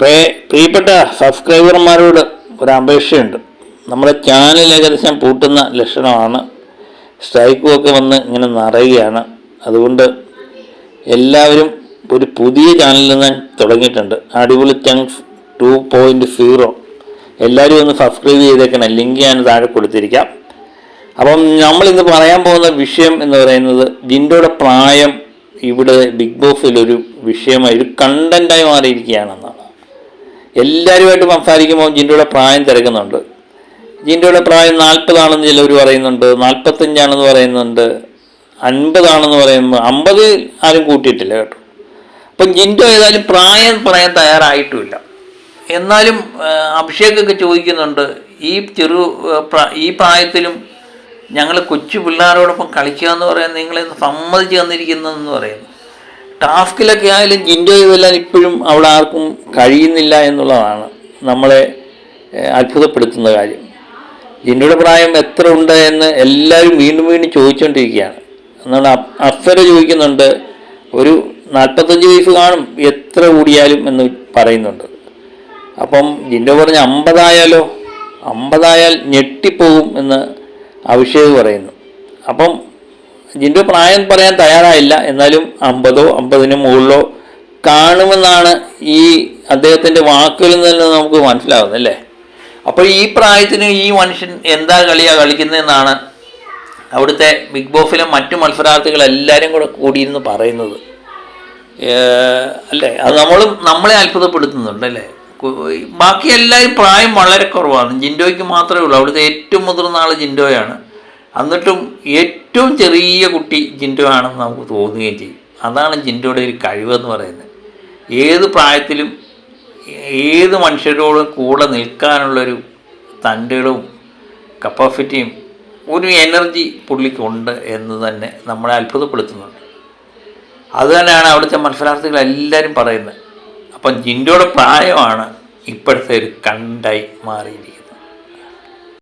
പ്രേ- പ്രിയപ്പെട്ട സബ്സ്ക്രൈബർമാരോട് ഒരു അപേക്ഷയുണ്ട്. നമ്മുടെ ചാനൽ ഏകദേശം പൂട്ടുന്ന ലക്ഷണമാണ്. സ്ട്രൈക്കും ഒക്കെ വന്ന് ഇങ്ങനെ നിറയുകയാണ്. അതുകൊണ്ട് എല്ലാവരും ഒരു പുതിയ ചാനലിൽ നിന്ന് തുടങ്ങിയിട്ടുണ്ട്. അടിപൊളി ചങ്സ് ടു പോയിന്റ് സീറോ എല്ലാവരും ഒന്ന് സബ്സ്ക്രൈബ് ചെയ്തേക്കണം. ലിങ്ക് ഞാൻ താഴെ കൊടുത്തിരിക്കാം. അപ്പം നമ്മളിന്ന് പറയാൻ പോകുന്ന വിഷയം എന്ന് പറയുന്നത് ജിൻഡോയുടെ പ്രായം ഇവിടെ ബിഗ് ബോസിലൊരു വിഷയമായി ഒരു കണ്ടന്റായി മാറിയിരിക്കുകയാണെന്നാണ് എല്ലാവരുമായിട്ട് സംസാരിക്കുമ്പോൾ ജിൻഡോയുടെ പ്രായം തിരക്കുന്നുണ്ട്. ജിൻഡോയുടെ പ്രായം നാൽപ്പതാണെന്ന് ചിലവർ പറയുന്നുണ്ട് നാൽപ്പത്തഞ്ചാണെന്ന് പറയുന്നുണ്ട് അൻപതാണെന്ന് പറയുമ്പോൾ അമ്പത് ആരും കൂട്ടിയിട്ടില്ല കേട്ടോ. അപ്പം ജിൻഡോ ഏതായാലും പ്രായം പറയാൻ തയ്യാറായിട്ടുമില്ല എന്നാലും അഭിഷേകൊക്കെ ചോദിക്കുന്നുണ്ട് ഈ ചെറു ഈ പ്രായത്തിലും ഞങ്ങൾ കൊച്ചു പിള്ളേരോടൊപ്പം കളിക്കുക എന്ന് പറയാൻ നിങ്ങളെ സമ്മതിച്ച് തന്നിരിക്കുന്നതെന്ന് പറയുന്നു. ടാസ്കിലൊക്കെ ആയാലും ജിൻഡോ എല്ലാം ഇപ്പോഴും അവിടെ ആർക്കും കഴിയുന്നില്ല എന്നുള്ളതാണ് നമ്മളെ അത്ഭുതപ്പെടുത്തുന്ന കാര്യം. ജിൻഡോയുടെ പ്രായം എത്ര ഉണ്ട് എന്ന് എല്ലാവരും വീണ്ടും വീണ്ടും ചോദിച്ചുകൊണ്ടിരിക്കുകയാണ് എന്നാണ് അഫ്സര ചോദിക്കുന്നുണ്ട് ഒരു നാൽപ്പത്തഞ്ച് വയസ്സ് കാണും എത്ര കൂടിയാലും? എന്ന് പറയുന്നുണ്ട്. അപ്പം ജിൻഡോ പറഞ്ഞ അമ്പതായാലോ? അമ്പതായാൽ ഞെട്ടിപ്പോകും എന്ന് അഭിഷേക് പറയുന്നു. അപ്പം ജിൻഡോ പ്രായം പറയാൻ തയ്യാറായില്ല. എന്നാലും അമ്പതോ അമ്പതിന് മുകളിലോ കാണുമെന്നാണ് ഈ അദ്ദേഹത്തിന്റെ വാക്കുകളിൽ നിന്ന് നമുക്ക് മനസ്സിലാവുന്നത് അല്ലേ? അപ്പോൾ ഈ പ്രായത്തിന് ഈ മനുഷ്യൻ എന്താ കളിയാ കളിക്കുന്നതെന്നാണ് അവിടുത്തെ ബിഗ് ബോസിലെ മറ്റു മത്സരാർത്ഥികൾ എല്ലാവരും കൂടെ കൂടിയിരുന്ന് പറയുന്നത്. അല്ലേ? അത് നമ്മളും നമ്മളെ അത്ഭുതപ്പെടുത്തുന്നുണ്ട് അല്ലേ? ബാക്കി എല്ലാവരും പ്രായം വളരെ കുറവാണ്. ജിൻഡോയ്ക്ക് മാത്രമേ ഉള്ളൂ. അവിടുത്തെ ഏറ്റവും മുതിർന്ന ആൾ ജിൻഡോയാണ്. എന്നിട്ടും ഏറ്റവും ചെറിയ കുട്ടി ജിൻഡു ആണെന്ന് നമുക്ക് തോന്നുകയും ചെയ്യും. അതാണ് ജിൻഡോയുടെ ഒരു കഴിവെന്ന് പറയുന്നത്. ഏത് പ്രായത്തിലും ഏത് മനുഷ്യരോടും കൂടെ നിൽക്കാനുള്ളൊരു തണ്ടുകളും കപ്പാസിറ്റിയും ഒരു എനർജി പുള്ളിക്കുണ്ട് എന്ന് തന്നെ നമ്മളെ അത്ഭുതപ്പെടുത്തുന്നുണ്ട്. അത് തന്നെയാണ് അവിടുത്തെ മത്സരാർത്ഥികൾ എല്ലാവരും പറയുന്നത്. അപ്പം ജിൻഡോയുടെ പ്രായമാണ് ഇപ്പോഴത്തെ ഒരു കണ്ടായി മാറിയിരിക്കുന്നത്.